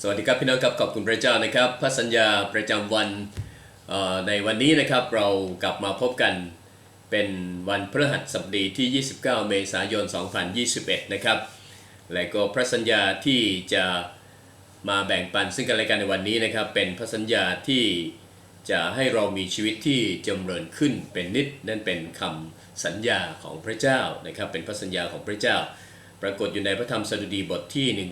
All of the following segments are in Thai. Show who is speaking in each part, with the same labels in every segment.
Speaker 1: สวัสดีครับพี่น้องครับขอบคุณพระเจ้านะครับพระสัญญาประจำวันในวันนี้นะครับเรากลับมาพบกันเป็นวันพฤหัสบดีที่ 29 เมษายน 2021 นะครับและก็พระสัญญาที่จะมาแบ่งปันซึ่งกันและกันในวันนี้นะครับเป็นพระสัญญาที่จะให้เรามีชีวิตที่จำเริญขึ้นเป็นนิดนั่นเป็นคำสัญญาของพระเจ้านะครับเป็นพระสัญญาของพระเจ้า ปรากฏอยู่ในพระธรรมสดุดีบทที่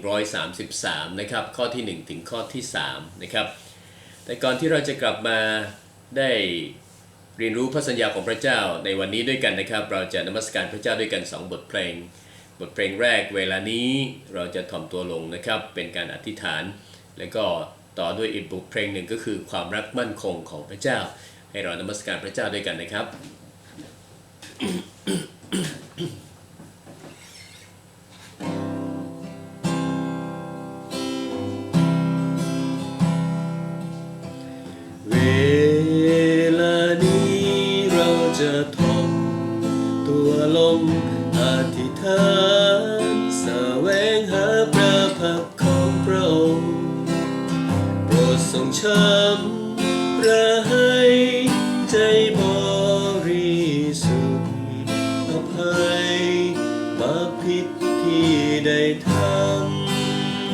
Speaker 1: 133 นะครับ ข้อที่ 1 ถึงข้อที่ 3 นะครับ แต่ก่อนที่เราจะกลับมาได้เรียนรู้พระสัญญาของพระเจ้าในวันนี้ด้วยกันนะครับ เราจะนมัสการพระเจ้าด้วยกัน 2 บทเพลง บทเพลงแรกเวลานี้เราจะถ่อมตัวลงนะครับ เป็นการอธิษฐาน แล้วก็ต่อด้วยอีกบทเพลงหนึ่งก็คือความรักมั่นคงของพระเจ้า ให้เรานมัสการพระเจ้าด้วยกันนะครับเโปรดทรงช้ำระให้ใจบริสุทธิ์อภัยบาปผิดที่ได้ท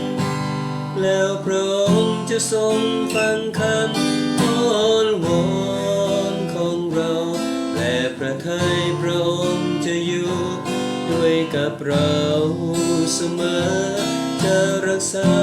Speaker 1: ำแล้วพระองค์จะทรงฟังคำอ้อนวอนของเรา และพระทัยพระองค์จะอยู่ด้วยกับเราเสมอจะรักษา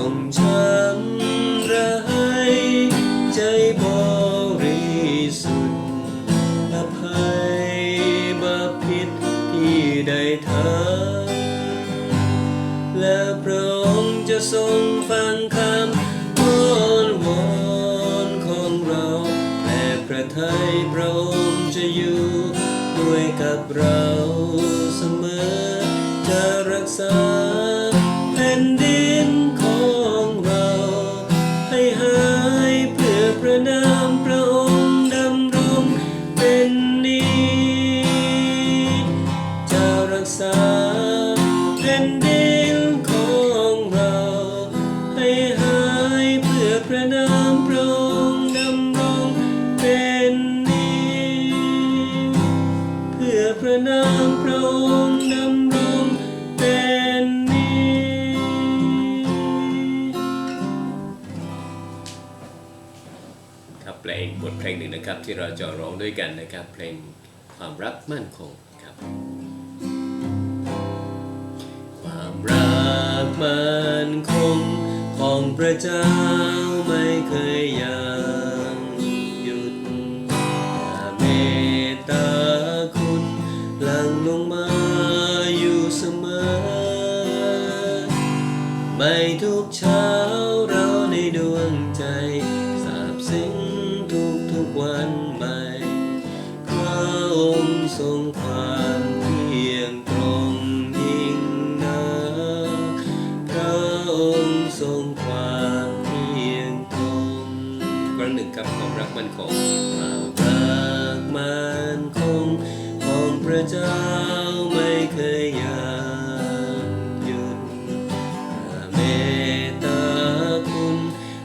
Speaker 1: โปรดทรงช้ำระให้ใจบริสุทธิ์อภัยบาปผิดที่ได้ทำและพระองค์จะทรงฟังคำอ้อนวอนของเราและพระทัยพระองค์จะอยู่ด้วยกับเรา ระนามพระองค์ดำรงเป็นนิครับเพลงบทเพลงหนึ่งนะครับที่เราจะร้องด้วยกันนะครับ เพลงความรักมั่นคงครับ ความรักมั่นคงของพระเจ้าไม่เคยยัง ครั้งหนึ่งกับความรักมันคงความรักมันคงของพระเจ้าไม่เคยยางหยุดพระเมตตาคุณ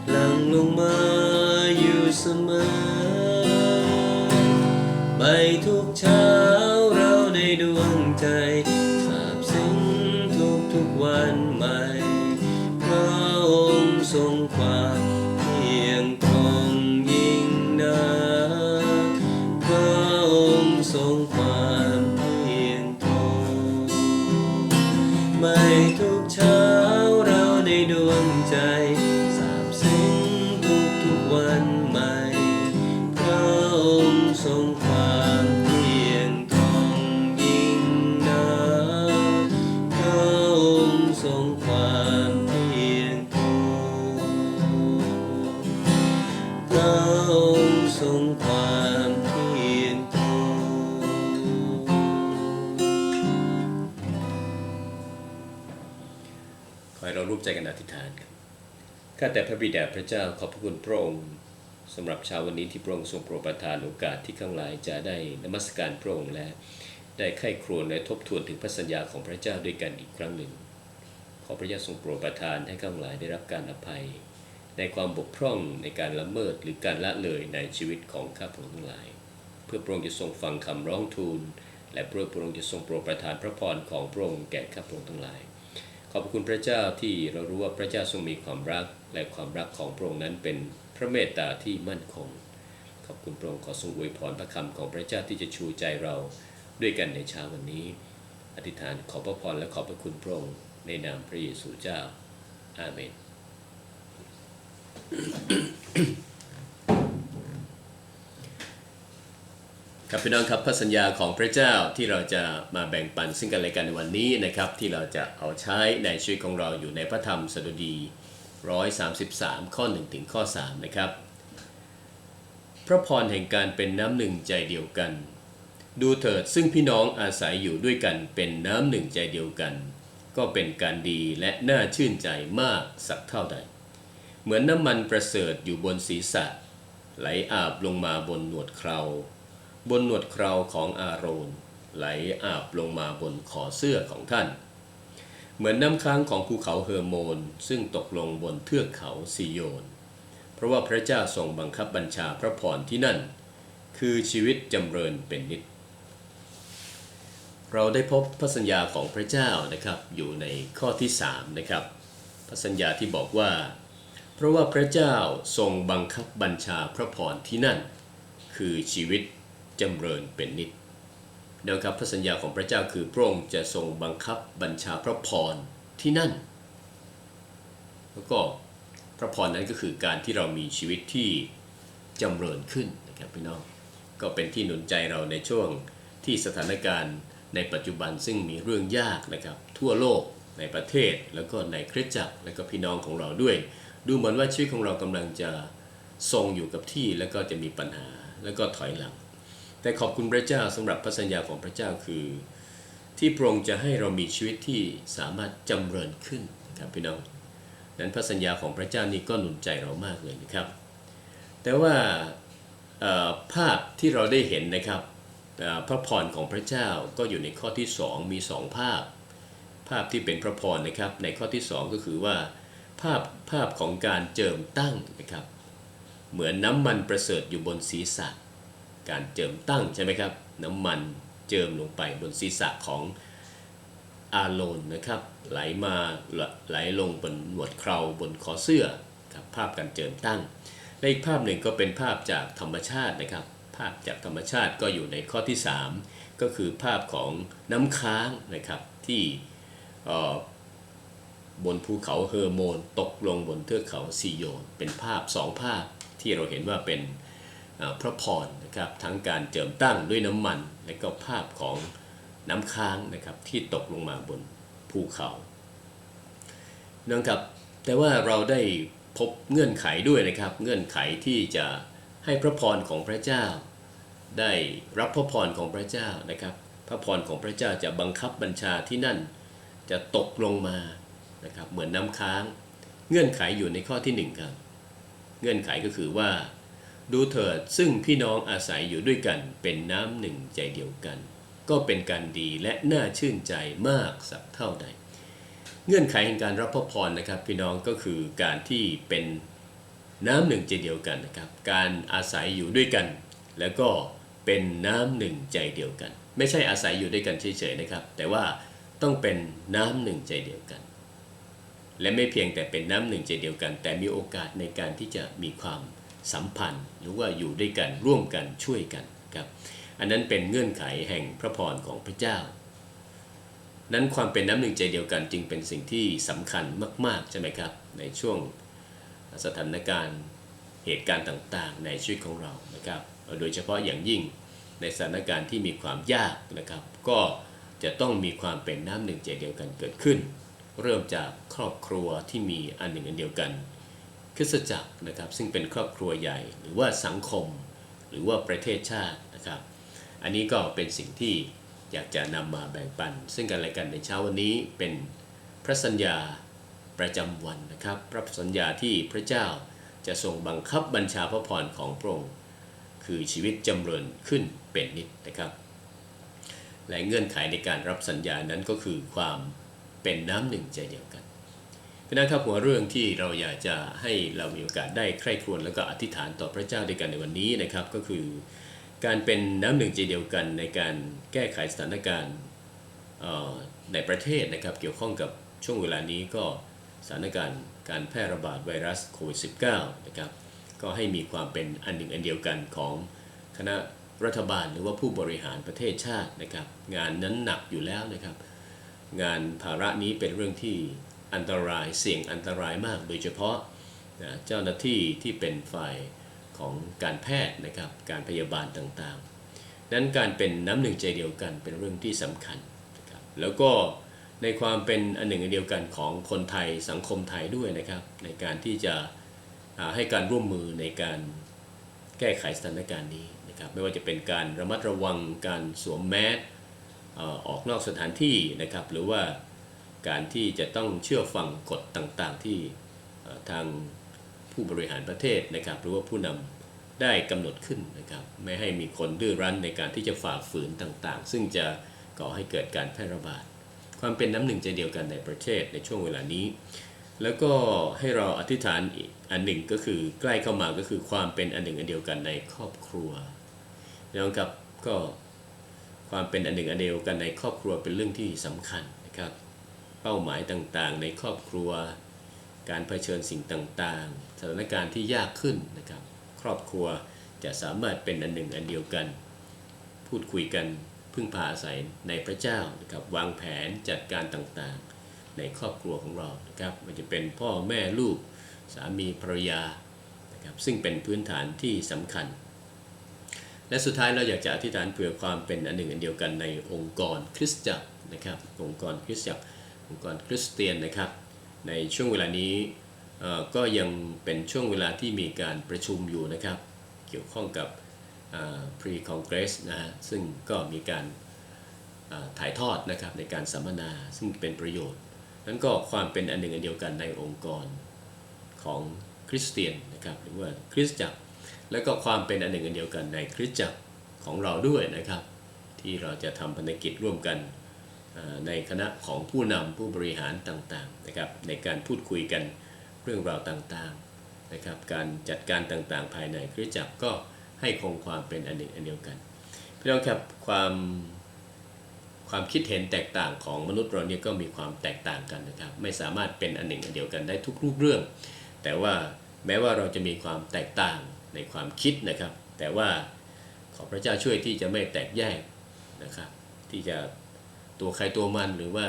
Speaker 1: หลั่งลงมาอยู่เสมอไม่ทุกเช้าเราในดวงใจสาบซึ้งทุกทุกๆวันใหม่พระองค์ทรงความ ข้าแต่พระบิดาพระเจ้าขอบพระคุณพระองค์สำหรับเช้าวันนี้ที่พระองค์ทรงโปรดประทานโอกาสที่ข้างหลายจะได้นมัสการพระองค์และได้ไข้ครวญและทบทวนถึงพระสัญญาของพระเจ้าด้วยกันอีกครั้งหนึ่ง ขอพระเจ้าทรงโปรดประทานให้ข้างหลายได้รับการอภัย ในความบกพร่องในการละเมิดหรือการละเลยในชีวิตของข้าพระองค์ทั้งหลาย เพื่อพระองค์จะทรงฟังคำร้องทูล และเพื่อพระองค์จะทรงโปรดประทานพระพรของพระองค์แก่ข้าพระองค์ทั้งหลาย อบคุณพระเจ้าที่เรารู้ว่าพระเจ้าทรงมีความรักและความรักของพระองค์นั้นเป็นพระเมตตาที่มั่นคง ขอบคุณพระองค์ขอทรงอวยพรพระคำของพระเจ้าที่จะชูใจเราด้วยกันในเช้าวันนี้ อธิษฐานขอพระพรและขอบพระคุณพระองค์ในนามพระเยซูเจ้าอาเมน ครับพี่น้องครับพระสัญญาของพระเจ้าที่เราจะมาแบ่งปันซึ่งกันและกันในวันนี้นะครับ ที่เราจะเอาใช้ในชีวิตของเราอยู่ในพระธรรมสดุดี 133 ข้อ 1 ถึงข้อ 3 นะครับ พระพรแห่งการเป็นน้ำหนึ่งใจเดียวกัน ดูเถิดซึ่งพี่น้องอาศัยอยู่ด้วยกันเป็นน้ำหนึ่งใจเดียวกัน ก็เป็นการดีและน่าชื่นใจมากสักเท่าใด เหมือนน้ำมันประเสริฐอยู่บนศีรษะ ไหลอาบลงมาบนหนวดเครา บนหนวดเคราของอาโรนไหลอาบลงมาบนขอเสื้อของท่าน เหมือนน้ำค้างของภูเขาเฮอร์โมน ซึ่งตกลงบนเทือกเขาซีโยน เพราะว่าพระเจ้าทรงบังคับบัญชาพระพรที่นั่น คือชีวิตจำเริญเป็นนิจเราได้พบพระสัญญาของพระเจ้านะครับอยู่ในข้อที่3นะครับพระสัญญาที่บอกว่า เพราะว่าพระเจ้าทรงบังคับบัญชาพระพรที่นั่น คือชีวิต จำเริญเป็นนิจนะครับพระสัญญาของพระเจ้าคือพระองค์จะทรงบังคับบัญชาพระพรที่นั่น แล้วก็พระพรนั้นก็คือการที่เรามีชีวิตที่จำเริญขึ้นนะครับพี่น้องก็เป็นที่หนุนใจเราในช่วงที่สถานการณ์ในปัจจุบันซึ่งมีเรื่องยากนะครับทั่วโลกในประเทศแล้วก็ในคริสตจักรและก็พี่น้องของเราด้วย ดูเหมือนว่าชีวิตของเรากำลังจะทรงอยู่กับที่แล้วก็จะมีปัญหาแล้วก็ถอยหลัง แต่ขอบคุณพระเจ้าสำหรับพระสัญญาของพระเจ้าคือ ที่พระองค์จะให้เรามีชีวิตที่สามารถจำเริญขึ้นครับพี่น้องนั้นพระสัญญาของพระเจ้านี่ก็หนุนใจเรามากเลยนะครับ แต่ว่าภาพที่เราได้เห็นนะครับพระพรของพระเจ้าก็อยู่ในข้อที่ 2 มี 2 ภาพ ภาพที่เป็นพระพรนะครับ ในข้อที่ 2 ก็คือว่าภาพภาพของการเจิมตั้งนะครับ เหมือนน้ำมันประเสริฐอยู่บนศีรษะ การเจิมตั้งใช่ไหมครับ น้ำมันเจิมลงไปบนศีรษะของอาโลนนะครับ ไหลมาไหลลงบนหนวดเคราบนคอเสื้อครับภาพการเจิมตั้ง และอีกภาพหนึ่งก็เป็นภาพจากธรรมชาตินะครับ ภาพจากธรรมชาติก็อยู่ในข้อที่ 3 ก็คือภาพของน้ำค้างนะครับที่บนภูเขาเฮอร์โมนตกลงบนเทือกเขาซีโยนเป็นภาพสองภาพที่เราเห็นว่าเป็นพระพร นะครับทั้งการเจิมตั้งด้วยน้ำมัน และก็ภาพของน้ำค้างนะครับที่ตกลงมาบนภูเขานะครับแต่ว่าเราได้พบเงื่อนไขด้วยนะครับ เงื่อนไขที่จะให้พระพรของพระเจ้า ได้รับพระพรของพระเจ้านะครับ พระพรของพระเจ้าจะบังคับบัญชาที่นั่นจะตกลงมานะครับเหมือนน้ำค้าง เงื่อนไขอยู่ในข้อที่หนึ่งครับ เงื่อนไขก็คือว่า ดูเถิดซึ่งพี่น้องอาศัยอยู่ด้วยกันเป็นน้ำหนึ่งใจเดียวกัน ก็เป็นการดีและน่าชื่นใจมากสักเท่าใด เงื่อนไขแห่งการรับพระพรนะครับ พี่น้องก็คือการที่เป็นน้ำหนึ่งใจเดียวกันนะครับ การอาศัยอยู่ด้วยกัน แล้วก็เป็นน้ำหนึ่งใจเดียวกัน ไม่ใช่อาศัยอยู่ด้วยกันเฉยๆนะครับ แต่ว่าต้องเป็นน้ำหนึ่งใจเดียวกัน และไม่เพียงแต่เป็นน้ำหนึ่งใจเดียวกัน แต่มีโอกาสในการที่จะมีความ สัมพันธ์ หรือว่าอยู่ด้วยกันร่วมกันช่วยกันครับอันนั้นเป็นเงื่อนไขแห่งพระพรของพระเจ้า นั้นความเป็นน้ำหนึ่งใจเดียวกันจึงเป็นสิ่งที่สำคัญมาก ๆ ใช่ไหมครับ ในช่วงสถานการณ์เหตุการณ์ต่างๆ ในชีวิตของเรานะครับ โดยเฉพาะอย่างยิ่งในสถานการณ์ที่มีความยากนะครับ ก็จะต้องมีความเป็นน้ำหนึ่งใจเดียวกันเกิดขึ้น เริ่มจากครอบครัวที่มีอันหนึ่งอันเดียวกัน คริสตจักรนะครับซึ่งเป็นครอบครัวใหญ่ หรือว่าสังคม
Speaker 2: หรือว่าประเทศชาตินะครับ อันนี้ก็เป็นสิ่งที่อยากจะนำมาแบ่งปัน ซึ่งกันและกันในเช้าวันนี้เป็นพระสัญญาประจำวันนะครับ พระสัญญาที่พระเจ้าจะทรงบังคับบัญชาพระพรของพระองค์คือชีวิตจำเริญขึ้นเป็นนิดนะครับ และเงื่อนไขในการรับสัญญานั้นก็คือความเป็นน้ำหนึ่งใจเดียวกัน เพราะฉะนั้นครับหัวเรื่องที่เราอยากจะให้เรามีโอกาสได้ใคร่ครวญแล้วก็อธิษฐานต่อพระเจ้าด้วยกันในวันนี้นะครับ ก็คือการเป็นน้ำหนึ่งใจเดียวกันในการแก้ไขสถานการณ์ในประเทศนะครับ เกี่ยวข้องกับช่วงเวลานี้ก็สถานการณ์การแพร่ระบาดไวรัสโควิด -19 นะครับก็ให้มีความเป็นอันหนึ่งอันเดียวกันของคณะรัฐบาลหรือว่าผู้บริหารประเทศชาตินะครับ งานนั้นหนักอยู่แล้วนะครับ งานภาระนี้เป็นเรื่องที่ อันตรายเสี่ยงอันตรายมากโดยเฉพาะนะเจ้าหน้าที่ที่เป็นฝ่ายของการแพทย์นะครับการพยาบาลต่างๆ นั้นการเป็นน้ำหนึ่งใจเดียวกันเป็นเรื่องที่สำคัญนะครับแล้วก็ในความเป็นอันหนึ่งอันเดียวกันของคนไทยสังคมไทยด้วยนะครับ ในการที่จะให้การร่วมมือในการแก้ไขสถานการณ์นี้นะครับไม่ว่าจะเป็นการระมัดระวังการสวมแมสออกนอกสถานที่นะครับหรือว่า การที่จะต้องเชื่อฟังกฎต่างๆ ที่ทางผู้บริหารประเทศนะครับหรือว่าผู้นำได้กำหนดขึ้นนะครับไม่ให้มีคนดื้อรั้นในการที่จะฝ่าฝืนต่างๆ ซึ่งจะก่อให้เกิดการแพร่ระบาด ความเป็นน้ำหนึ่งใจเดียวกันในประเทศในช่วงเวลานี้ แล้วก็ให้เราอธิษฐานอีกอันหนึ่งก็คือใกล้เข้ามาก็คือความเป็นอันหนึ่งอันเดียวกันในครอบครัวแล้วกับก็ความเป็นอันหนึ่งอันเดียวกันในครอบครัวเป็นเรื่องที่สำคัญนะครับ เป้าหมายต่างๆ ในครอบครัว การเผชิญสิ่งต่างๆ สถานการณ์ที่ยากขึ้นนะครับ ครอบครัวจะสามารถเป็นอันหนึ่งอันเดียวกัน พูดคุยกันพึ่งพาอาศัยในพระเจ้านะครับวางแผนจัดการต่างๆ ในครอบครัวของเรานะครับมันจะเป็นพ่อแม่ลูกสามีภรรยานะครับซึ่งเป็นพื้นฐานที่สำคัญ และสุดท้ายเราอยากจะอธิษฐานเผื่อความเป็นอันหนึ่งอันเดียวกันในองค์กรคริสตจักรนะครับองค์กรคริสตจักร องค์กรคริสเตียนนะครับ ในช่วงเวลานี้ก็ยังเป็นช่วงเวลาที่มีการประชุมอยู่นะครับ เกี่ยวข้องกับ pre congress นะฮะซึ่งก็มีการถ่ายทอดนะครับในการสัมมนาซึ่งเป็นประโยชน์ นั้นก็ความเป็นอันหนึ่งอันเดียวกันในองค์กรของคริสเตียนนะครับหรือว่าคริสตจักร แล้วก็ความเป็นอันหนึ่งอันเดียวกันในคริสตจักรของเราด้วยนะครับ ที่เราจะทำภารกิจร่วมกัน ในคณะของผู้นำผู้บริหารต่างๆนะครับในการพูดคุยกันเรื่องราวต่างๆนะครับการจัดการต่างๆ ภายในคริสตจักรก็ให้คงความเป็นอันหนึ่งอันเดียวกันพี่น้องครับความความคิดเห็นแตกต่างของมนุษย์เราเนี่ยก็มีความแตกต่างกันนะครับ ไม่สามารถเป็นอันหนึ่งอันเดียวกันได้ทุกรูปเรื่อง แต่ว่าแม้ว่าเราจะมีความแตกต่างในความคิดนะครับ แต่ว่าขอพระเจ้าช่วยที่จะไม่แตกแยกนะครับ ที่จะ ตัวใครตัวมันหรือว่า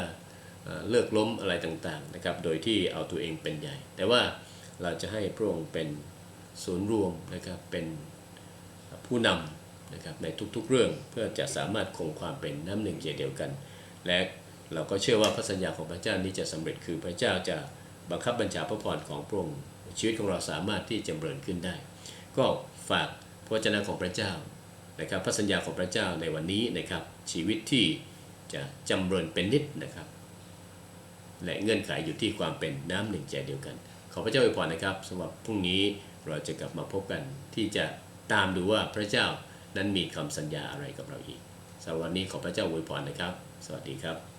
Speaker 2: เอ่อเลิกล้มอะไรต่างๆนะครับ โดยที่เอาตัวเองเป็นใหญ่ แต่ว่าเราจะให้พระองค์เป็นศูนย์รวมนะครับเป็นผู้นำนะครับในทุกๆเรื่องเพื่อจะสามารถคงความเป็นน้ำหนึ่งใจเดียวกัน และเราก็เชื่อว่าพระสัญญาของพระเจ้านี้จะสำเร็จคือพระเจ้าจะบังคับบัญชาพระพรของพระองค์ชีวิตของเราสามารถที่จะเจริญขึ้นได้ ก็ฝากพระวจนะของพระเจ้านะครับพระสัญญาของพระเจ้าในวันนี้นะครับชีวิตที่ จะจำเริญเป็นนิดนะครับ และเงื่อนไขอยู่ที่ความเป็นน้ำหนึ่งใจเดียวกัน ขอพระเจ้าอวยพรนะครับสำหรับพรุ่งนี้เราจะกลับมาพบกันที่จะตามดูว่าพระเจ้านั้นมีคำสัญญาอะไรกับเราอีกสำหรับวันนี้ขอพระเจ้าอวยพรนะครับ สวัสดีครับ